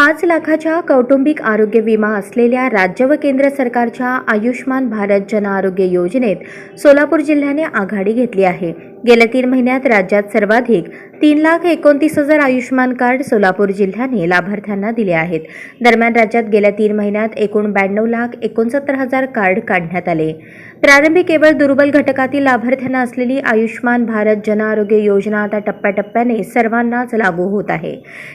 पाच लाखाच्या कौटुंबिक आरोग्य विमा असलेल्या राज्य व केंद्र सरकारच्या आयुष्मान भारत जन आरोग्य योजनेत सोलापूर जिल्ह्याने आघाडी घेतली आहे. गेल्या तीन महिन्यात राज्यात सर्वाधिक तीन लाख एकोणतीस हजार आयुष्मान कार्ड सोलापूर जिल्ह्याने लाभार्थ्यांना दिले आहेत. दरम्यान राज्यात गेल्या तीन महिन्यात एकूण ब्याण्णव लाख एकोणसत्तर हजार कार्ड काढण्यात आले. प्रारंभी केवळ दुर्बल घटकातील लाभार्थ्यांना असलेली आयुष्मान भारत जन आरोग्य योजना आता टप्प्याटप्प्याने सर्वांनाच लागू होत आहे.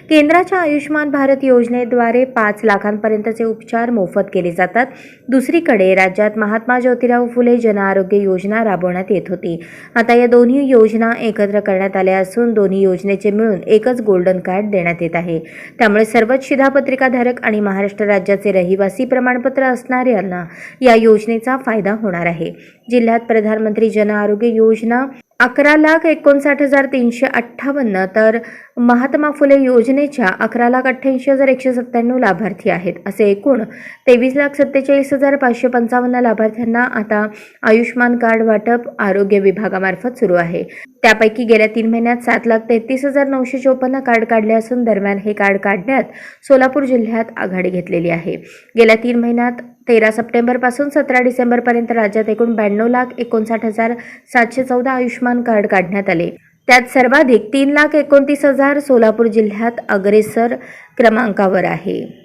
केंद्राच्या आयुष्मान भारत योजनेद्वारे पाच लाखांपर्यंतचे उपचार मोफत केले जातात. दुसरीकडे राज्यात महात्मा ज्योतिराव फुले जनआरोग्य योजना राबवण्यात येत होती. आता या दोन्ही योजना एकत्र करण्यात आल्या असून दोन्ही योजनेचे मिळून एकच गोल्डन कार्ड देण्यात येत आहे. त्यामुळे सर्वच शिधापत्रिकाधारक आणि महाराष्ट्र राज्याचे रहिवासी प्रमाणपत्र असणाऱ्यांना या योजनेचा फायदा होणार आहे. जिल्ह्यात प्रधानमंत्री जन आरोग्य योजना अकरा लाख एकोणसाठ हजार तीनशे अठ्ठावन्न तर महात्मा फुले योजनेच्या अकरा लाख अठ्ठ्याऐंशी हजार एकशे सत्त्याण्णव लाभार्थी आहेत असे एकूण तेवीस लाख सत्तेचाळीस हजार पाचशे पंचावन्न लाभार्थ्यांना आता आयुष्मान कार्ड वाटप आरोग्य विभागामार्फत सुरू आहे. त्यापैकी गेल्या तीन महिन्यात सात लाख तेहतीस हजार नऊशे चोपन्न कार्ड काढले असून दरम्यान हे कार्ड काढण्यात सोलापूर जिल्ह्यात आघाडी घेतलेली आहे. गेल्या तीन महिन्यात तेरा सप्टेंबरपासून सतरा डिसेंबरपर्यंत राज्यात एकूण ब्याण्णव लाख एकोणसाठ हजार सातशे चौदा आयुष्मान कार्ड काढण्यात आले. त्यात सर्वाधिक तीन लाख एकोणतीस हजार सोलापूर जिल्ह्यात अग्रेसर क्रमांकावर आहे.